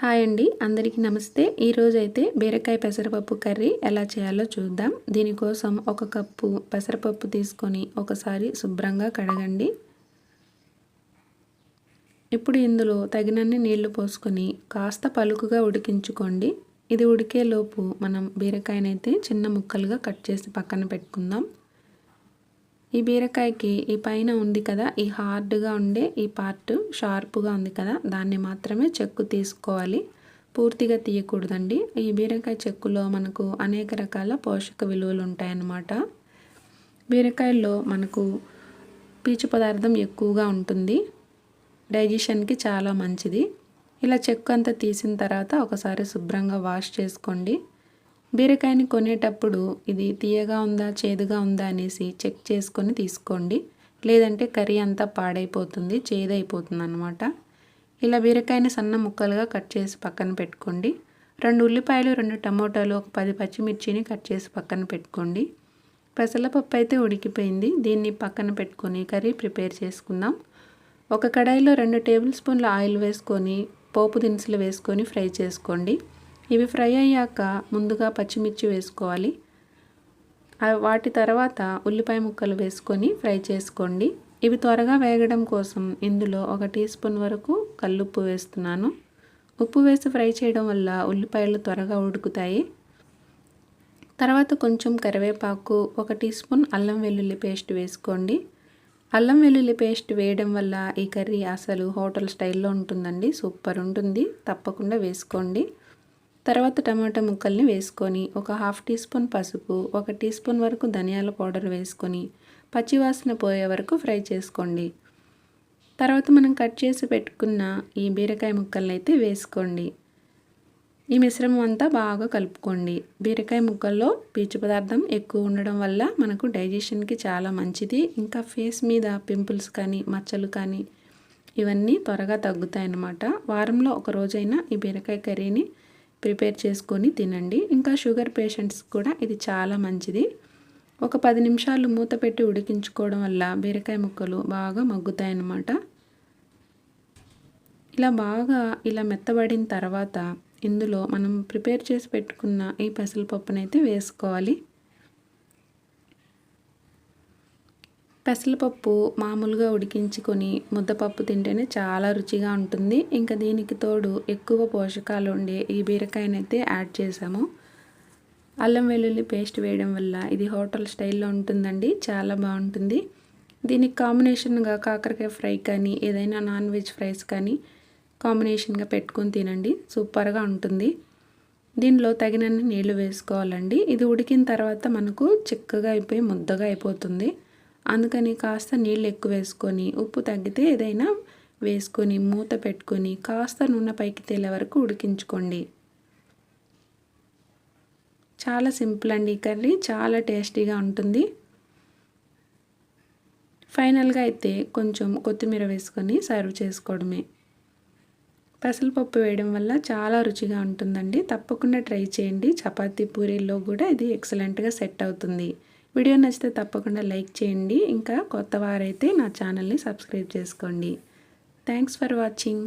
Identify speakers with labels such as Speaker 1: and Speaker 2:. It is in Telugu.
Speaker 1: హాయ్ అండి అందరికీ నమస్తే. ఈరోజైతే బీరకాయ పెసరపప్పు కర్రీ ఎలా చేయాలో చూద్దాం. దీనికోసం ఒక కప్పు పెసరపప్పు తీసుకొని ఒకసారి శుభ్రంగా కడగండి. ఇప్పుడు ఇందులో తగినన్ని నీళ్ళు పోసుకొని కాస్త పలుకుగా ఉడికించుకోండి. ఇది ఉడికేలోపు మనం బీరకాయనైతే చిన్న ముక్కలుగా కట్ చేసి పక్కన పెట్టుకుందాం. ఈ బీరకాయకి ఈ పైన ఉంది కదా ఈ హార్డ్గా ఉండే ఈ పార్ట్ షార్ప్గా ఉంది కదా దాన్ని మాత్రమే చెక్కు తీసుకోవాలి. పూర్తిగా తీయకూడదండి. ఈ బీరకాయ చెక్కులో మనకు అనేక రకాల పోషక విలువలు ఉంటాయన్నమాట. బీరకాయల్లో మనకు పీచు పదార్థం ఎక్కువగా ఉంటుంది. డైజెషన్కి చాలా మంచిది. ఇలా చెక్కు అంతా తీసిన తర్వాత ఒకసారి శుభ్రంగా వాష్ చేసుకోండి. బీరకాయని కొనేటప్పుడు ఇది తీయగా ఉందా చేదుగా ఉందా అనేసి చెక్ చేసుకొని తీసుకోండి. లేదంటే కర్రీ అంతా పాడైపోతుంది చేదైపోతుంది అనమాట ఇలా బీరకాయని సన్న ముక్కలుగా కట్ చేసి పక్కన పెట్టుకోండి. రెండు ఉల్లిపాయలు రెండు టమోటాలు ఒక పది పచ్చిమిర్చిని కట్ చేసి పక్కన పెట్టుకోండి. పెసలపప్పు అయితే ఉడికిపోయింది. దీన్ని పక్కన పెట్టుకొని కర్రీ ప్రిపేర్ చేసుకుందాం. ఒక కడాయిలో రెండు టేబుల్ స్పూన్ల ఆయిల్ వేసుకొని పోపు దినుసులు వేసుకొని ఫ్రై చేసుకోండి. ఇవి ఫ్రై అయ్యాక ముందుగా పచ్చిమిర్చి వేసుకోవాలి. వాటి తర్వాత ఉల్లిపాయ ముక్కలు వేసుకొని ఫ్రై చేసుకోండి. ఇవి త్వరగా వేగడం కోసం ఇందులో ఒక టీ స్పూన్ వరకు కల్లుప్పు వేస్తున్నాను. ఉప్పు వేసి ఫ్రై చేయడం వల్ల ఉల్లిపాయలు త్వరగా ఉడుకుతాయి. తర్వాత కొంచెం కరివేపాకు ఒక టీ స్పూన్ అల్లం వెల్లుల్లి పేస్ట్ వేసుకోండి. అల్లం వెల్లుల్లి పేస్ట్ వేయడం వల్ల ఈ కర్రీ అసలు హోటల్ స్టైల్లో ఉంటుందండి. సూపర్ ఉంటుంది. తప్పకుండా వేసుకోండి. తర్వాత టమాటా ముక్కల్ని వేసుకొని ఒక హాఫ్ టీ స్పూన్ పసుపు ఒక టీ స్పూన్ వరకు ధనియాల పౌడర్ వేసుకొని పచ్చివాసన పోయే వరకు ఫ్రై చేసుకోండి. తర్వాత మనం కట్ చేసి పెట్టుకున్న ఈ బీరకాయ ముక్కల్ని అయితే వేసుకోండి. ఈ మిశ్రమం అంతా బాగా కలుపుకోండి. బీరకాయ ముక్కల్లో పీచు పదార్థం ఎక్కువ ఉండడం వల్ల మనకు డైజెషన్కి చాలా మంచిది. ఇంకా ఫేస్ మీద పింపుల్స్ కానీ మచ్చలు కానీ ఇవన్నీ త్వరగా తగ్గుతాయన్నమాట. వారంలో ఒక రోజైనా ఈ బీరకాయ కర్రీని ప్రిపేర్ చేసుకొని తినండి. ఇంకా షుగర్ పేషెంట్స్ కూడా ఇది చాలా మంచిది. ఒక పది నిమిషాలు మూత పెట్టి ఉడికించుకోవడం వల్ల బీరకాయ ముక్కలు బాగా మగ్గుతాయన్నమాట. ఇలా బాగా ఇలా మెత్తబడిన తర్వాత ఇందులో మనం ప్రిపేర్ చేసి పెట్టుకున్న ఈ పెసరపప్పునైతే వేసుకోవాలి. పెసరపప్పు మామూలుగా ఉడికించుకొని ముద్దపప్పు తింటేనే చాలా రుచిగా ఉంటుంది. ఇంకా దీనికి తోడు ఎక్కువ పోషకాలు ఉండే ఈ బీరకాయనైతే యాడ్ చేసాము అల్లం వెల్లుల్లి పేస్ట్ వేయడం వల్ల ఇది హోటల్ స్టైల్లో ఉంటుందండి చాలా బాగుంటుంది. దీనికి కాంబినేషన్గా కాకరకాయ ఫ్రై కానీ ఏదైనా నాన్ వెజ్ ఫ్రైస్ కానీ కాంబినేషన్గా పెట్టుకొని తినండి సూపర్గా ఉంటుంది. దీనిలో తగినన్ని నీళ్ళు వేసుకోవాలండి. ఇది ఉడికిన తర్వాత మనకు చిక్కగా అయిపోయి ముద్దగా అయిపోతుంది. అందుకని కాస్త నీళ్ళు ఎక్కువ వేసుకొని ఉప్పు తగ్గితే ఏదైనా వేసుకొని మూత పెట్టుకొని కాస్త నూనె పైకి తేలే వరకు ఉడికించుకోండి. చాలా సింపుల్ అండి ఈ కర్రీ చాలా టేస్టీగా ఉంటుంది. ఫైనల్గా అయితే కొంచెం కొత్తిమీర వేసుకొని సర్వ్ చేసుకోవడమే. పెసరపప్పు వేయడం వల్ల చాలా రుచిగా ఉంటుందండి. తప్పకుండా ట్రై చేయండి. చపాతీ పూరీల్లో కూడా ఇది ఎక్సలెంట్గా సెట్ అవుతుంది. వీడియో నచ్చితే తప్పకుండా లైక్ చేయండి. ఇంకా కొత్త వారైతే నా ఛానల్ని సబ్స్క్రైబ్ చేసుకోండి. Thanks for watching.